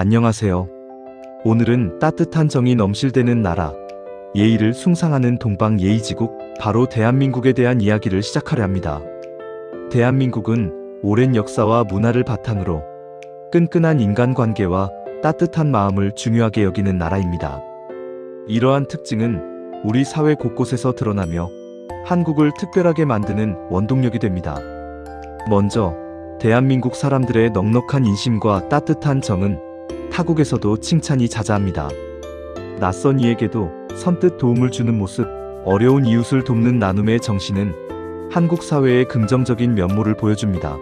안녕하세요. 오늘은 따뜻한 정이 넘실대는 나라, 예의를 숭상하는 동방 예의지국, 바로 대한민국에 대한 이야기를 시작하려 합니다. 대한민국은 오랜 역사와 문화를 바탕으로 끈끈한 인간관계와 따뜻한 마음을 중요하게 여기는 나라입니다. 이러한 특징은 우리 사회 곳곳에서 드러나며 한국을 특별하게 만드는 원동력이 됩니다. 먼저, 대한민국 사람들의 넉넉한 인심과 따뜻한 정은 타국에서도 칭찬이 자자합니다. 낯선 이에게도 선뜻 도움을 주는 모습, 어려운 이웃을 돕는 나눔의 정신은 한국 사회의 긍정적인 면모를 보여줍니다.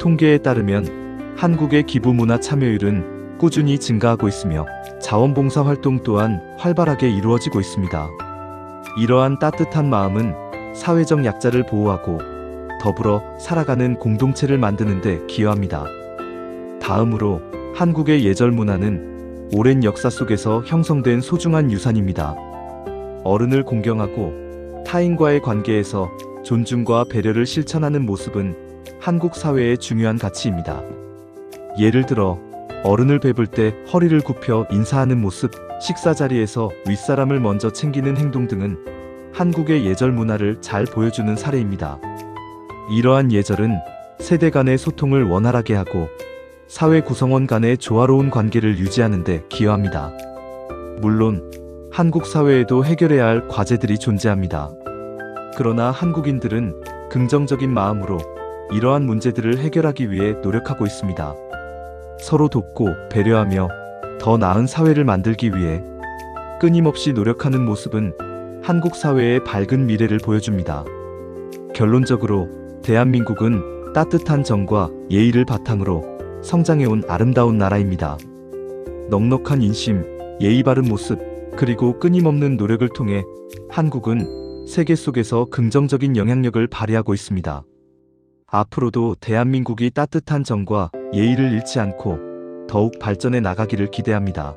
통계에 따르면 한국의 기부 문화 참여율은 꾸준히 증가하고 있으며 자원봉사 활동 또한 활발하게 이루어지고 있습니다. 이러한 따뜻한 마음은 사회적 약자를 보호하고 더불어 살아가는 공동체를 만드는 데 기여합니다. 다음으로 한국의 예절 문화는 오랜 역사 속에서 형성된 소중한 유산입니다. 어른을 공경하고 타인과의 관계에서 존중과 배려를 실천하는 모습은 한국 사회의 중요한 가치입니다. 예를 들어 어른을 뵙을 때 허리를 굽혀 인사하는 모습, 식사 자리에서 윗사람을 먼저 챙기는 행동 등은 한국의 예절 문화를 잘 보여주는 사례입니다. 이러한 예절은 세대 간의 소통을 원활하게 하고 사회 구성원 간의 조화로운 관계를 유지하는 데 기여합니다. 물론 한국 사회에도 해결해야 할 과제들이 존재합니다. 그러나 한국인들은 긍정적인 마음으로 이러한 문제들을 해결하기 위해 노력하고 있습니다. 서로 돕고 배려하며 더 나은 사회를 만들기 위해 끊임없이 노력하는 모습은 한국 사회의 밝은 미래를 보여줍니다. 결론적으로 대한민국은 따뜻한 정과 예의를 바탕으로 성장해온 아름다운 나라입니다. 넉넉한 인심, 예의 바른 모습, 그리고 끊임없는 노력을 통해 한국은 세계 속에서 긍정적인 영향력을 발휘하고 있습니다. 앞으로도 대한민국이 따뜻한 정과 예의를 잃지 않고 더욱 발전해 나가기를 기대합니다.